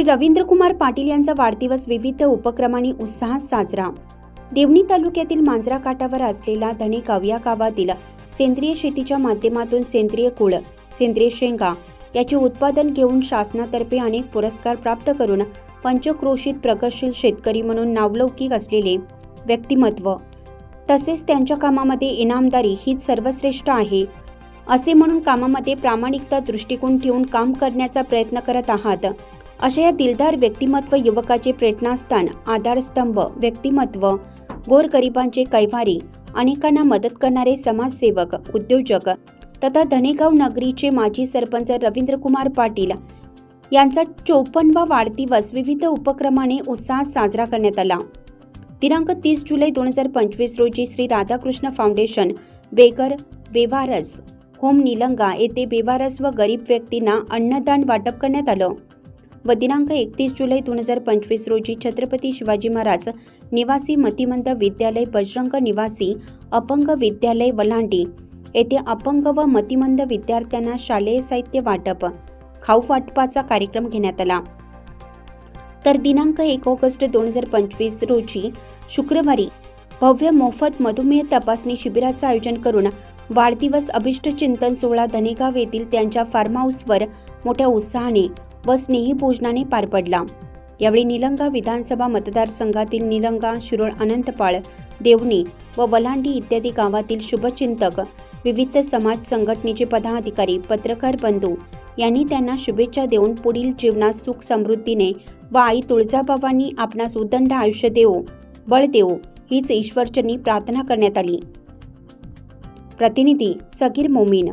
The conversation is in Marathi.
श्री रवींद्रकुमार पाटील यांचा वाढदिवस विविध उपक्रमांनी उत्साहात साजरा. देवणी तालुक्यातील मांजरा काठावर असलेला धनेगाव या गावातील सेंद्रिय शेतीच्या माध्यमातून सेंद्रिय कुळ सेंद्रिय शेंगा याचे उत्पादन घेऊन शासनातर्फे अनेक पुरस्कार प्राप्त करून पंचक्रोशीत प्रगतशील शेतकरी म्हणून नावलौकिक असलेले व्यक्तिमत्व. तसेच त्यांच्या कामामध्ये इनामदारी हीच सर्वश्रेष्ठ आहे असे म्हणून कामामध्ये प्रामाणिकता दृष्टिकोन ठेवून काम करण्याचा प्रयत्न करत आहात. अशा या दिलदार व्यक्तिमत्व युवकाचे प्रेरणास्थान आधारस्तंभ व्यक्तिमत्व गोरगरिबांचे कैवारी अनेकांना मदत करणारे समाजसेवक उद्योजक तथा धनेगाव नगरीचे माजी सरपंच रवींद्रकुमार पाटील यांचा चोपन्नवा वाढदिवस विविध उपक्रमाने उत्साहात साजरा करण्यात आला. दिनांक तीस जुलै दोन हजार पंचवीस रोजी श्री राधाकृष्ण फाउंडेशन बेगर बेवारस होम निलंगा येथे बेवारस व गरीब व्यक्तींना अन्नदान वाटप करण्यात आलं. व दिनांक एकतीस जुलै दोन हजार पंचवीस रोजी छत्रपती शिवाजी महाराज निवासी मतिमंद विद्यालय बजरंग निवासी अपंग विद्यालय वलांडी येथे अपंग व मतिमंद विद्यार्थ्यांना शालेय साहित्य वाटप खाऊ वाटपाचा कार्यक्रम घेण्यात आला. तर दिनांक एक ऑगस्ट दोन हजार पंचवीस रोजी शुक्रवारी भव्य मोफत मधुमेह तपासणी शिबिराचं आयोजन करून वाढदिवस अभिष्ट चिंतन सोहळा धनेगाव येथील त्यांच्या फार्म हाऊसवर मोठ्या उत्साहाने व स्नेही भोजनाने पार पडला. यावेळी निलंगा विधानसभा मतदारसंघातील निलंगा शिरोळ अनंतपाळ देवणी व वलांडी इत्यादी गावातील शुभचिंतक विविध समाज संघटनेचे पदाधिकारी पत्रकार बंधू यांनी त्यांना शुभेच्छा देऊन पुढील जीवनात सुख समृद्धीने व आई तुळजाबाबांनी आपणास उदंड आयुष्य देवो बळ देवो हीच ईश्वरचरणी प्रार्थना करण्यात आली. प्रतिनिधी सगीर मोमीन.